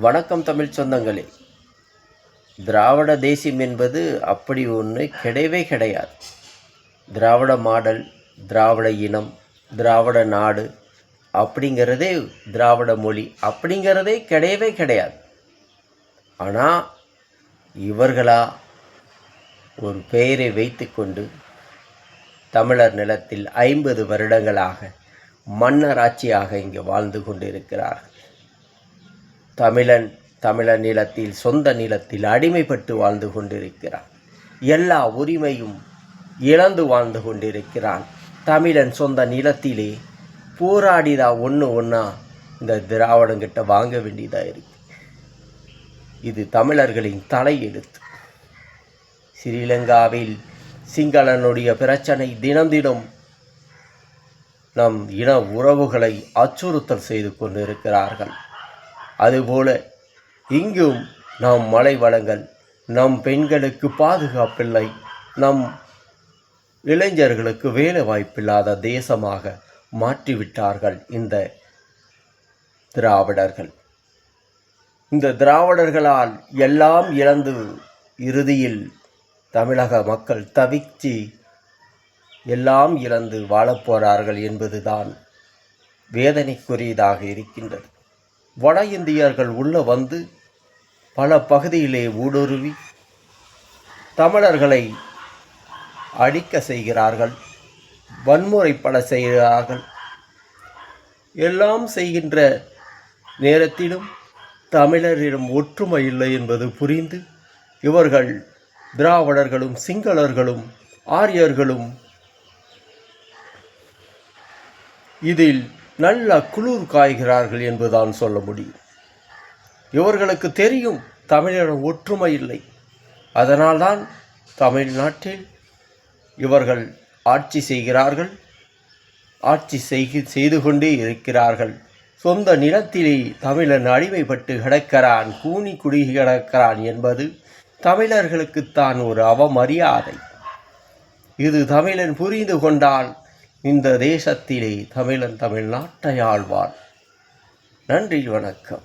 வணக்கம் தமிழ் சொந்தங்களே. திராவிட தேசியம் என்பது அப்படி ஒன்று கிடையவே கிடையாது. திராவிட மாடல் திராவிட இனம் திராவிட நாடு அப்படிங்கிறதே திராவிட மொழி அப்படிங்கிறதே கிடையவே கிடையாது. ஆனால் இவர்களா ஒரு பெயரை வைத்துக்கொண்டு தமிழர் நிலத்தில் ஐம்பது வருடங்களாக மன்னராட்சியாக இங்கே வாழ்ந்து கொண்டிருக்கிறார்கள். தமிழன் தமிழர் நிலத்தில் சொந்த நிலத்தில் அடிமைப்பட்டு வாழ்ந்து கொண்டிருக்கிறான். எல்லா உரிமையும் இழந்து வாழ்ந்து கொண்டிருக்கிறான். தமிழன் சொந்த நிலத்திலே போராடிதா ஒன்று ஒன்றா இந்த திராவிடங்கிட்ட வாங்க வேண்டியதாக இருக்கு. இது தமிழர்களின் தலையெழுத்து. ஸ்ரீலங்காவில் சிங்களனுடைய பிரச்சனை தினம் தினம் நம் இன உறவுகளை அச்சுறுத்தல் செய்து கொண்டிருக்கிறார்கள். அதுபோல இங்கும் நாம் மலை வளங்கள் நம் பெண்களுக்கு பாதுகாப்பில்லை நம் இளைஞர்களுக்கு வேலை வாய்ப்பில்லாத தேசமாக மாற்றிவிட்டார்கள் இந்த திராவிடர்கள். இந்த திராவிடர்களால் எல்லாம் இழந்து இறுதியில் தமிழக மக்கள் தவிச்சு எல்லாம் இழந்து வாழப்போகிறார்கள் என்பதுதான் வேதனைக்குரியதாக இருக்கின்றது. வட இந்தியர்கள் உள்ளே வந்து பல பகுதியிலே ஊடுருவி தமிழர்களை அழிக்க செய்கிறார்கள் வன்முறைப்பட செய்கிறார்கள். எல்லாம் செய்கின்ற நேரத்திலும் தமிழரிடம் ஒற்றுமை இல்லை என்பது புரிந்து இவர்கள் திராவிடர்களும் சிங்களர்களும் ஆரியர்களும் இதில் நல்ல குளிர் காய்கிறார்கள் என்றுதான் சொல்ல முடியும். இவர்களுக்கு தெரியும் தமிழிடம் ஒற்றுமை இல்லை. அதனால்தான் தமிழ்நாட்டில் இவர்கள் ஆட்சி செய்கிறார்கள் ஆட்சி செய்கி செய்து கொண்டே இருக்கிறார்கள். சொந்த நிலத்திலே தமிழன் அடிமைப்பட்டு கிடக்கிறான் கூனி குடுகி கிடக்கிறான் என்பது தமிழர்களுக்குத்தான் ஒரு அவமரியாதை. இது தமிழன் புரிந்து கொண்டால் இந்த தேசத்திலே தமிழன் தமிழ்நாட்டை ஆழ்வான் நன்றி வணக்கம்.